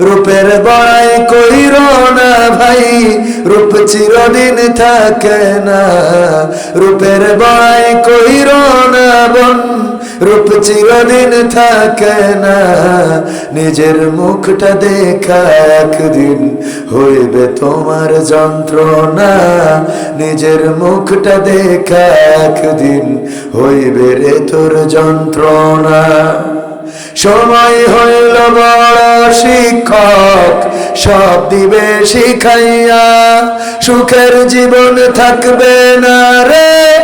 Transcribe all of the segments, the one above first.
রূপের বড়াই কইর না ভাই, রূপ চিরদিন থাকে না। রূপের বড়াই কইর না বোন, রূপ চিরদিন থাকে না। নিজের মুখটা দেখা একদিন হইবে তোমার যন্ত্রণা। নিজের মুখটা দেখা একদিন হইবে রে তোর যন্ত্রণা। সময় হইল বড় শিক্ষক সব দিবে শিখাইয়া সুখের জীবন থাকবে না রে।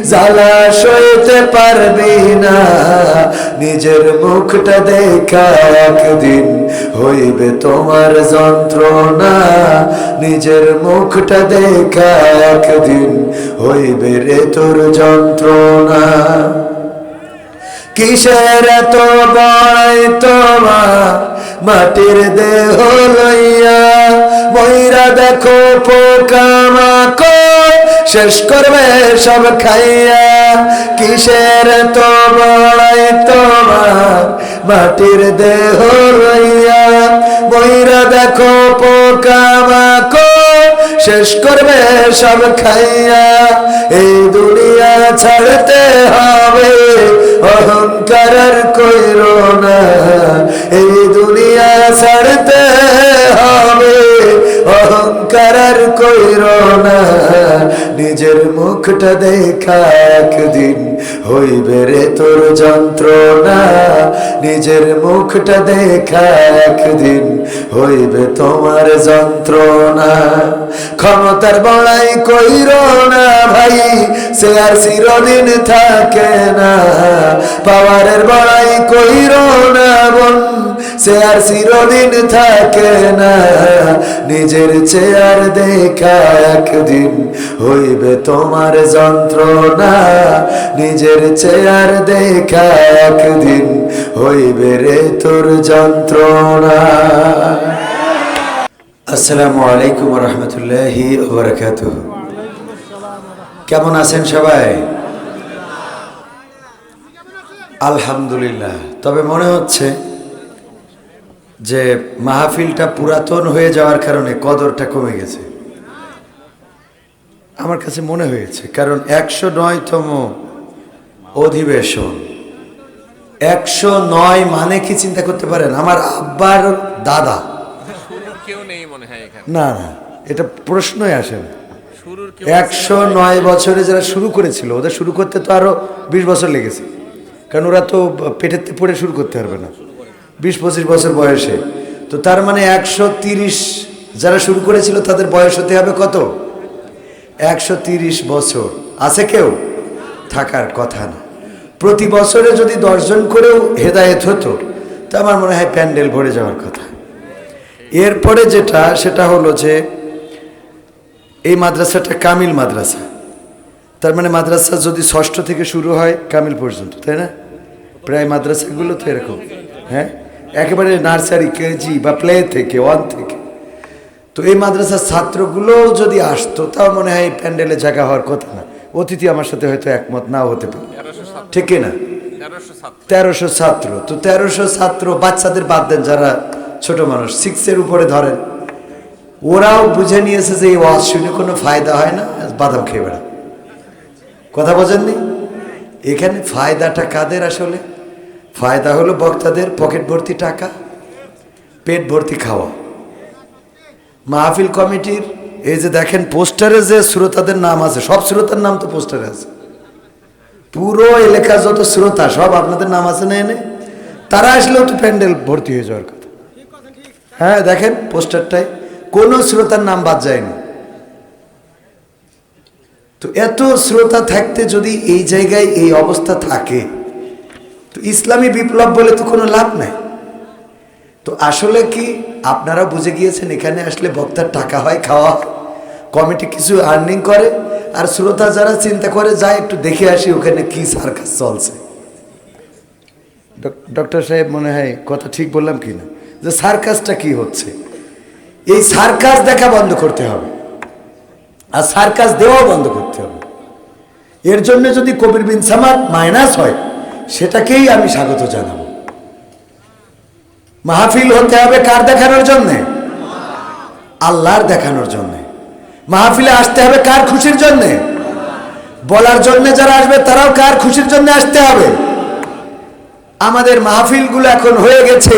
জ্বালা সইতে পারবি না। নিজের মুখটা দেখা একদিন হইবে তোমার যন্ত্রণা। নিজের মুখটা দেখা একদিন হইবে রে তোর যন্ত্রণা। কিসের এত বড়াই তোমার মাটির দেহ লইয়া? ময়রা দেখো পোকা মাকড় শেষ করবে সব খাইয়া। কিসের এত বড়াই তোমার মাটির দেহ লইয়া ময়রা দেখো পোকা শেষ করবে সব খাইয়া। এই দুনিয়া ছাড়তে হবে, অহংকার কইর না। এই দুনিয়া ছাড়তে হবে, অহংকার কইর না। নিজের মুখটা দেখা একদিন হইবে রে তোর যন্ত্রণা। নিজের মুখটা দেখা একদিন হইবে তোমার যন্ত্রণা। ক্ষমতার বড়াই কইর না ভাই, সে আর চিরদিন থাকে না। পাওয়ারের বড়াই কইর না বোন, সে আর চিরদিন থাকে না। নিজের চেয়ার দেখা একদিন হইবে তোমার যন্ত্রণা, নিজের চেয়ার দেখা একদিন হইবে রে তোর যন্ত্রণা। আসসালামু আলাইকুম রহমতুল্লাহি ওবরাকাত কেমন আছেন সবাই? আলহামদুলিল্লাহ। তবে মনে হচ্ছে যে মাহফিলটা পুরাতন হয়ে যাওয়ার কারণে কদরটা কমে গেছে। আমার কাছে মনে হয়েছে কারণ একশো নয়তম অধিবেশন। একশো নয় মানে কি চিন্তা করতে পারেন? আমার আব্বার দাদা। না না এটা প্রশ্নই আসে না। একশো নয় বছরে যারা শুরু করেছিল ওদের শুরু করতে তো আরও বিশ বছর লেগেছে। কারণ ওরা তো পেটের পড়ে শুরু করতে পারবে না। বিশ পঁচিশ বছর বয়সে। তো তার মানে একশো তিরিশ যারা শুরু করেছিল তাদের বয়স হতে হবে কত? একশো বছর। আছে কেউ? থাকার কথা না। প্রতি বছরে যদি দশজন করেও হেদায়েত হতো, তা আমার মনে হয় প্যান্ডেল ভরে যাওয়ার কথা। এরপরে যেটা, সেটা হলো যে এই মাদ্রাসাটা কামিল মাদ্রাসা। তার মানে মাদ্রাসা যদি ষষ্ঠ থেকে শুরু হয়, কামিল পর্যন্ত, তাই না? প্রায় মাদ্রাসাগুলো তো এরকম হ্যাঁ? একেবারে নার্সারি, কেজি বা প্লে থেকে, ওয়ান থেকে। তো এই মাদ্রাসার ছাত্রগুলো যদি আসতো, তাও মনে হয় প্যান্ডেলে জায়গা হওয়ার কথা না। অতিথি আমার সাথে হয়তো একমত নাও হতে পারে। ঠিক না? তেরোশো তেরোশো ছাত্র। তো তেরোশো ছাত্র বাচ্চাদের বাদ দেন যারা ছোট মানুষ। সিক্সের উপরে ধরেন। ওরাও বুঝে নিয়েছে যে এই ওয়াজ শুনে কোনো ফায়দা হয় না, বাদাম খেয়ে বেড়া কথা বোঝেননি? এখানে ফায়দাটা কাদের আসলে? ফায়দা হলো বক্তাদের পকেট ভর্তি টাকা, পেট ভর্তি খাওয়া। মাহফিল কমিটির, এই যে দেখেন পোস্টারে যে শ্রোতাদের নাম আছে, সব শ্রোতার নাম তো পোস্টারে আছে। পুরো এলাকার যত শ্রোতা, সব আপনাদের নাম আছে না এনে? তারা আসলেও তো প্যান্ডেল ভর্তি হয়ে যাওয়ার কথা। হ্যাঁ দেখেন পোস্টারটায়, কোনো শ্রোতার নাম বাদ যায়নি তো এত শ্রোতা থাকতে যদি এই জায়গায় এই অবস্থা থাকে, তো ইসলামী বিপ্লব বলে তো কোনো লাভ নাই। তো আসলে কি আপনারা বুঝে গিয়েছেন এখানে আসলে বক্তার টাকা হয় খাওয়া কমিটি কিছু আর্নিং করে আর শ্রোতা যারা চিন্তা করে যায় একটু দেখে আসি ওখানে কি সার্কাস চলছে। ডক- ডক্টর সাহেব মনে হয় কথা ঠিক বললাম কি না যে সার্কাসটা কি হচ্ছে? এই সার্কাস দেখা বন্ধ করতে হবে। আর সার্কাস দেওয়াও বন্ধ করতে হবে। এর জন্য যদি কবির বিন সামাদ মাইনাস হয় সেটাকেই আমি স্বাগত জানাব। মাহফিল হতে হবে কার দেখানোর জন্যে? আল্লাহর দেখানোর জন্যে। মাহফিলে আসতে হবে কার খুশির জন্যে? বলার জন্য যারা আসবে তারাও কার খুশির জন্য আসতে হবে? আমাদের মাহফিলগুলো এখন হয়ে গেছে।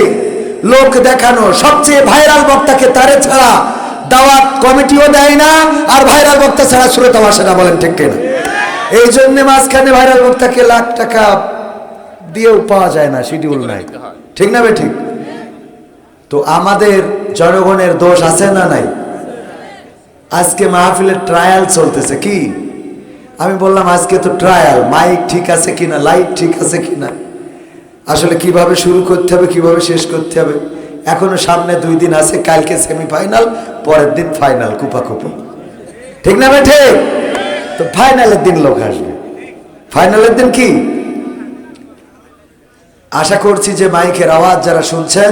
লোক দেখানো সবচেয়ে ভাইরাল বক্তাকে তারে ছাড়া দাওয়াত কমিটিও দেয় না আর ভাইরাল বক্তা ছাড়া শ্রোতাও আসে না বলেন ঠিক কিনা? এই জন্য মাঝখানে ভাইরাল বক্তাকে লাখ টাকা দিয়েও পাওয়া যায় না শিডিউল নাই। ঠিক না বে ঠিক? তো আমাদের জনগণের দোষ আছে না নাই? আজকে মাহফিলের ট্রায়াল চলতেছে, কি? আমি বললাম, আজকে তো ট্রায়াল মাইক ঠিক আছে কিনা লাইট ঠিক আছে কিনা? আসলে কীভাবে শুরু করতে হবে, কীভাবে শেষ করতে হবে? এখনও সামনে দুই দিন আছে, কালকে সেমিফাইনাল পরের দিন ফাইনাল কুপাকুপি ঠিক না ভাই, ঠিক? তো ফাইনালের দিন লোক আসবে। ফাইনালের দিন কি? আশা করছি যে মাইকের আওয়াজ যারা শুনছেন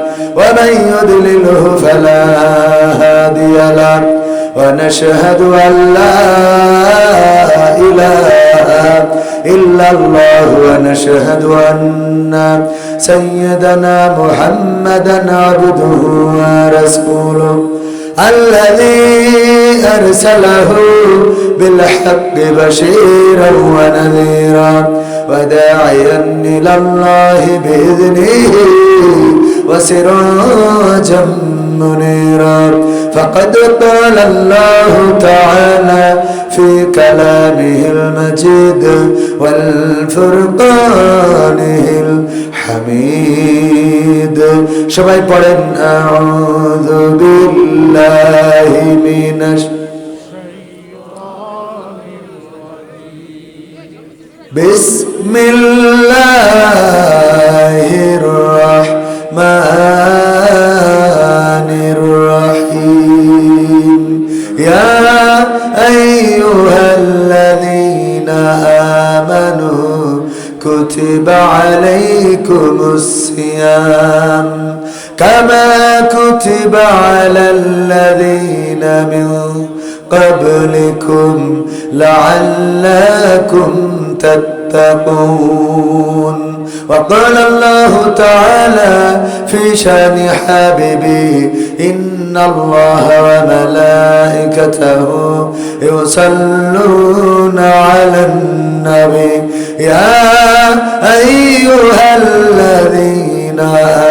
ومن يضلله فلا هادي له. ونشهد أن لا إله إلا الله. ونشهد أن سيدنا محمدا عبده ورسوله. الذي أرسله بالحق بشيرا ونذيرا. وداعيا إلى الله بإذنه. وسراجا منيرا فقد قال الله تعالى في كلامه المجيد والفرقانه الحميد সবাই পড়েন أعوذ بالله من بسم الله كتب على الذين من قبلكم لعلكم تتقون. وقال الله تعالى في شأن حبيبي إن الله وملائكته يصلون على النبي. يا أيها الذين آمنوا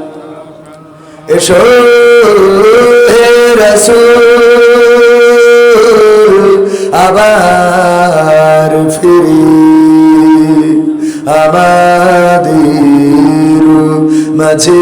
এসো হে রসুল আবার ফিরি। আমাদের মাঝে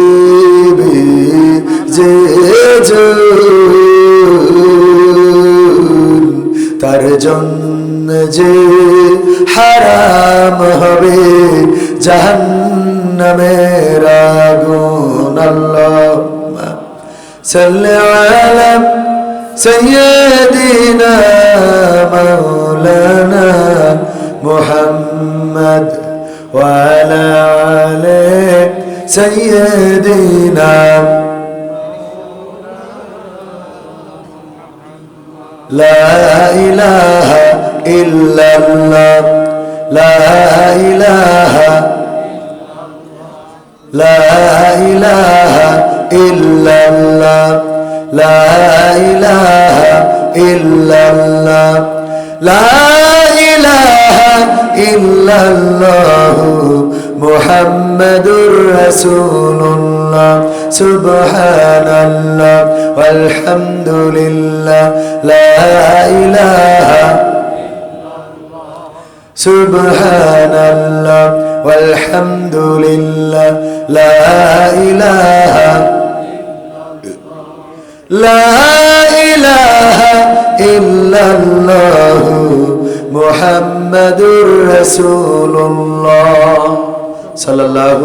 যে হারাম হবে জাহান্নামের আগুন আল্লাহ صل على سيدنا مولانا محمد وعلى آل سيدنا لا إله إلا الله. لا إله. لا إله إلا الله. لا إله إلا الله. لا إله إلا الله. محمد رسول الله. سبحان الله. والحمد لله. لا إله سبحان الله والحمد لله لا إله لا إله إلا الله محمد رسول الله صلى الله